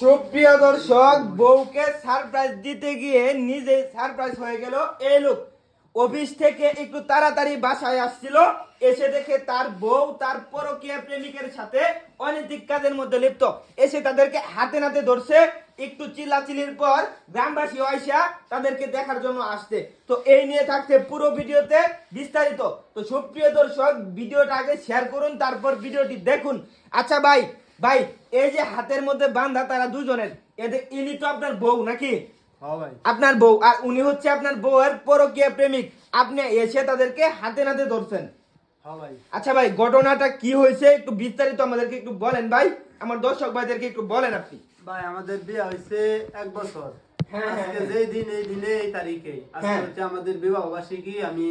সুপ্রিয় দর্শক, বউকে সারপ্রাইজ দিতে গিয়ে নিজে সারপ্রাইজ হয়ে গেল এই লোক অফিস থেকে একটু তাড়াতাড়ি বাসায় আসছিল, এসে দেখে তার বউ, তার পরকীয়া প্রেমিকের সাথে অনৈতিক কাজের মধ্যে লিপ্ত। এসে তাদেরকে হাতে নাতে ধরছে, একটু চিল্লাচিলির পর গ্রামবাসী আয়সা তাদেরকে দেখার জন্য আসছে। তো এই নিয়ে থাকছে পুরো ভিডিওতে বিস্তারিত। তো সুপ্রিয় দর্শক, ভিডিওটা আগে শেয়ার করুন, তারপর ভিডিওটি দেখুন। আচ্ছা ভাই ভাই এই যে হাতের মধ্যে বান্ধা তারা দুজনের এদের ইনি তো আপনার বউ নাকি? হ্যাঁ আপনার বউ আর উনি হচ্ছে আপনার বউয়ের পরকীয়া প্রেমিক। আপনি এসে তাদেরকে হাতে নাতে ধরছেন। হ্যাঁ ভাই। আচ্ছা ভাই ঘটনাটা কি হয়েছে একটু বিস্তারিত আমাদেরকে একটু বলেন ভাই। আমার দর্শক ভাইদেরকে একটু বলেন আপনি। ভাই আমাদের বিয়ে হয়েছে এক বছর। হ্যাঁ, আজকে। যেই দিন এই দিনে এই তারিখে। আজকে। হচ্ছে আমাদের বিবাহ বার্ষিকী আমি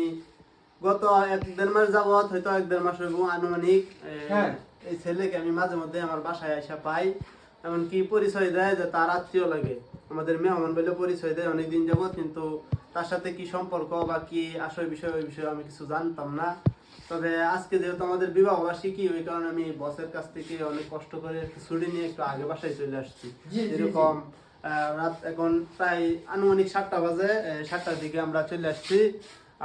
গত এক দেড় মাস যাবত হয়তো এক দেড় মাস হইব আনুমানিক হ্যাঁ। এই ছেলেকে আমি মাঝে মধ্যে আমার বাসায় আসা পাই। এমনকি পরিচয় দেয় যে তার আত্মীয় লাগে। আমাদের মেহমান বলে পরিচয় দেয় অনেকদিন যাবত কিন্তু তার সাথে কি সম্পর্ক বা কি আসল বিষয় ওই বিষয়ে আমি কিছু জানতাম না। তবে আজকে যেহেতু আমাদের বিবাহ বার্ষিকী ওই কারণে আমি বসের কাছ থেকে অনেক কষ্ট করে একটু ছুটি নিয়ে একটু আগে বাসায় চলে আসছি। এরকম রাত এখন প্রায় আনুমানিক সাতটা বাজে সাতটার দিকে আমরা চলে আসছি।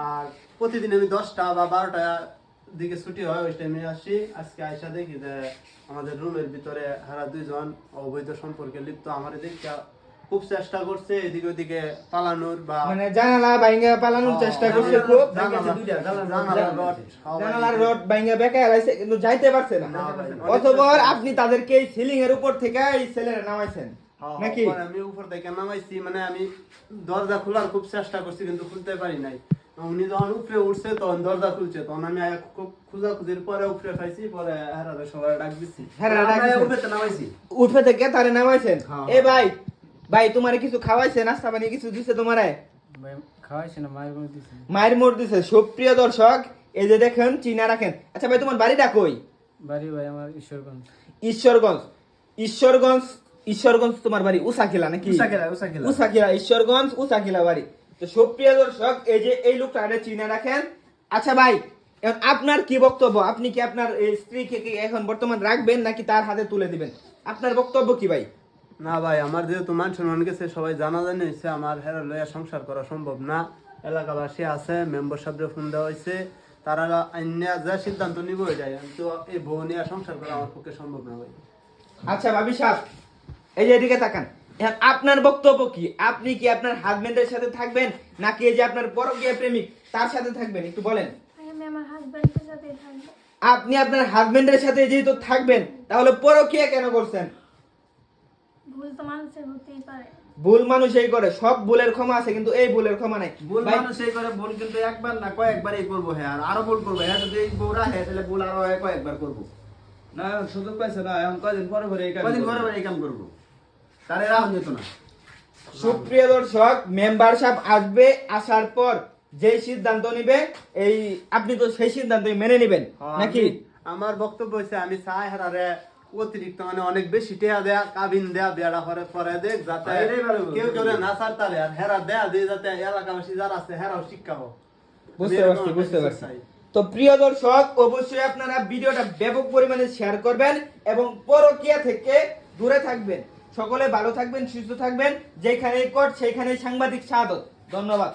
আর প্রতিদিন আমি দশটা বা বারোটা দিকে ছুটি হয় ওই টাইমে আসি। আজকে আইসা দেখি যে আমাদের রুমের ভিতরে হারা দুইজন অবৈধ সম্পর্কে লিপ্ত। আমার দেখতে খুব চেষ্টা করছে এদিকে ওদিকে পালানোর বা মানে জানালা বাইঙ্গা পালানোর চেষ্টা করছে খুব। জানালার রড, বেঁকে হারাইছে কিন্তু যাইতে পারছে না। অতপর আপনি তাদেরকে সিলিং এর উপর থেকে এই ছেলেরা নামাইছেন নাকি? আমি উপর থেকে নামাইছি মানে আমি দরজা খোলার খুব চেষ্টা করছি কিন্তু খুলতে পারি নাই। উনি যখন উপরে উঠছে তখন দরজা খুলছে। তখন আমি আয়া খুব খোঁজাখুঁজির পরে উপরে পাইছি পরে হেরারে সবাই ডাক দিছি। রাখছেন। উপরে নামাইছি। উঠে থেকে তারে নামাইছেন? হ্যাঁ। এ ভাই ভাই তোমারে কিছু খাওয়াইছে নাস্তা পানি কিছু দিছে তোমারে? খাওয়াইছে না মায়ের কোনো দিছে। মায়ের মোড় দিছে। সুপ্রিয় দর্শক এই যে দেখেন চিনা রাখেন। আচ্ছা ভাই তোমার বাড়িটা কই? বাড়ি ভাই আমার ঈশ্বরগঞ্জ। ঈশ্বরগঞ্জ। ঈশ্বরগঞ্জ ঈশ্বরগঞ্জ তোমার বাড়ি উসাখিলা নাকি? উসাখিলা, উসাখিলা। উসাখিলা ঈশ্বরগঞ্জ উসাখিলা বাড়ি। তো সুপ্রিয় দর্শক এই যে এই লোকটা আগে চিনে রাখেন। আচ্ছা ভাই এখন আপনার কি বক্তব্য? আপনি কি আপনার এই স্ত্রীকে কি এখন বর্তমান রাখবেন নাকি তার হাতে তুলে দিবেন? আপনার বক্তব্য কি ভাই? না ভাই আমার যেহেতু মান সম্মান গেছে সবাই জানা জানি হয়েছে আমার হেরা লইয়া সংসার করা সম্ভব না। এলাকাবাসী আছে মেম্বার সাহেবের ফোন দেওয়া হয়েছে তারা অন্য যা সিদ্ধান্ত নিব এটাই। তো এই বউ নিয়ে সংসার করা আমার পক্ষে সম্ভব না ভাই। আচ্ছা ভাবি সাহেব এই যে এদিকে তাকান। আপনার বক্তব্য কি? আপনি কি আপনার হাজবেন্ডের সাথে থাকবেন? নাকি এই যে আপনার পরকীয়া প্রেমিক তার সাথে থাকবেন? একটু বলেন। আমি আমার হাজব্যান্ডের সাথে থাকব। আপনি আপনার হাজবেন্ডের সাথে যেহেতু থাকবেন তাহলে পরকীয়া কেন করছেন? ভুল তো মানুষের হতেই পারে। ভুল মানুষই করে সব ভুলের ক্ষমা আছে কিন্তু এই ভুলের ক্ষমা নাই। ভুল ভাই, মানুষ করে ভুল কিন্তু একবার না কয়েকবারই করব হ্যাঁ আর আরও ভুল করব। হ্যাঁ যদি এই বউরা হ্যাঁ তাহলে ভুল আরও হয় কয়েকবার করব। না সুযোগ পাইছে না এখন কয়দিন পরে পরে এই কাজ কদিন করবে। পরে পরে এই কাম করব? তারে রাহন যেত না। সুপ্রিয় দর্শক মেম্বার সাহেব আসবে আসার পর যে সিদ্ধান্ত নিবে এই আপনি তো সেই সিদ্ধান্ত মেনে নেবেন হ্যাঁ, নাকি? আমার বক্তব্য হচ্ছে আমি চাই হেরারে অতিরিক্ত মানে অনেক বেশি টেয়া দেয়া কাবিন দেয়া বেড়া পরে পরে দেখ যাতে হ্যাঁ। কেউ কেউ না সারতালে আর হেরা দেয়া দিয়ে যাতে এলাকাবাসী যারা আছে হেরাও শিক্ষা হোক। বুঝতে পারছি বুঝতে পারছি। তো প্রিয় দর্শক অবশ্যই আপনারা ভিডিওটা ব্যাপক পরিমাণে শেয়ার করবেন এবং পরকীয়া থেকে দূরে থাকবেন। সকলে ভালো থাকবেন সুস্থ থাকবেন। যেখানে রেকর্ড সেইখানে সাংবাদিক সাদত ধন্যবাদ।